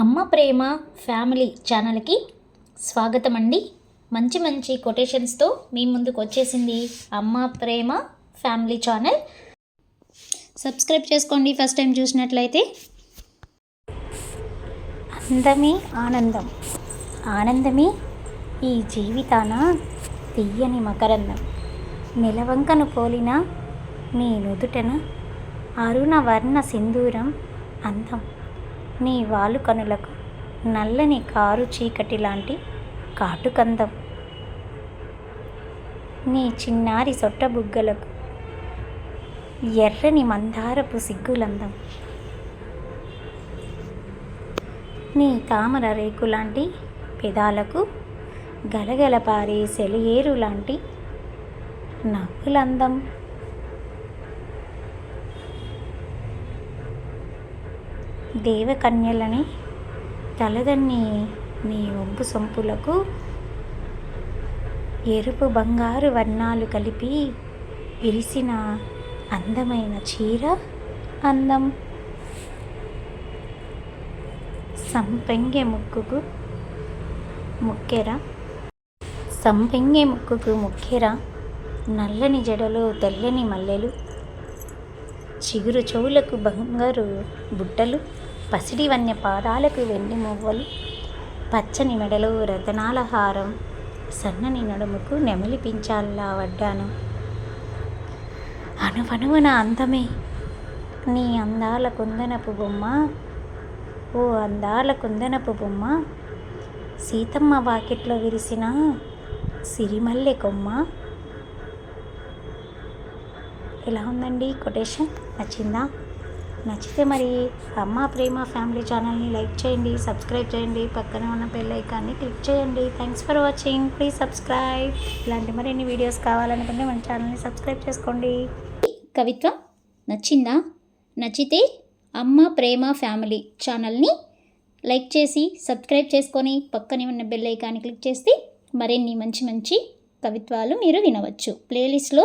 అమ్మ ప్రేమ ఫ్యామిలీ ఛానల్కి స్వాగతం అండి మంచి మంచి కొటేషన్స్తో మీ ముందుకు వచ్చేసింది Amma Prema family channel. Subscribe చేసుకోండి ఫస్ట్ టైం చూసినట్లయితే. అందమే ఆనందం. ఆనందమే ఈ జీవితాన తీయని మకరందం. నెలవంకను పోలిన నీ నుదుటన అరుణ వర్ణ సింధూరం అందం. నీ వాలు కనులకు నల్లని కారు చీకటి లాంటి కాటుకందం నీ చిన్నారి సొట్ట బుగ్గలకు ఎర్రని మందారపు సిగ్గులందం. నీ తామర రేకు లాంటి పెదాలకు గలగలపారే సెలయేరు లాంటి నవ్వులందం దేవకన్యలని తలదన్ని నీ ఒగ్గు సొంపులకు ఎరుపు బంగారు వర్ణాలు కలిపి విరిసిన అందమైన చీర అందం. సంపెంగె ముక్కుకు ముక్కెర. సంపెంగె ముక్కుకు ముక్కెర. నల్లని జడలో తెల్లని మల్లెలు. చిగురు చెవులకు బంగారు బుట్టలు పసిడి వన్య పాదాలకు వెండి మువ్వలు పచ్చని మెడలో రతనాల హారం సన్నని నడుముకు నెమలి పించాల్లా వడ్డాను. నా అందమే నీ అందాల కుందనపు బొమ్మ ఓ అందాల కుందనపు బొమ్మ సీతమ్మ వాకిట్లో విరిసిన సిరిమల్లె కొమ్మ ఎలా ఉందండి కొటేషన్? నచ్చిందా? నచ్చితే మరి అమ్మ ప్రేమ ఫ్యామిలీ ఛానల్ని లైక్ చేయండి సబ్స్క్రైబ్ చేయండి పక్కనే ఉన్న బెల్ ఐకాన్ని క్లిక్ చేయండి. Thanks for watching please subscribe ఇలాంటి మరిన్ని వీడియోస్ కావాలనుకుంటే మన ఛానల్ని సబ్స్క్రైబ్ చేసుకోండి. కవిత్వం నచ్చిందా? నచ్చితే అమ్మ ప్రేమ ఫ్యామిలీ ఛానల్ని లైక్ చేసి సబ్స్క్రైబ్ చేసుకొని పక్కనే ఉన్న బెల్ ఐకాన్ని క్లిక్ చేస్తే మరిన్ని మంచి మంచి కవిత్వాలు మీరు వినవచ్చు. ప్లేలిస్ట్లో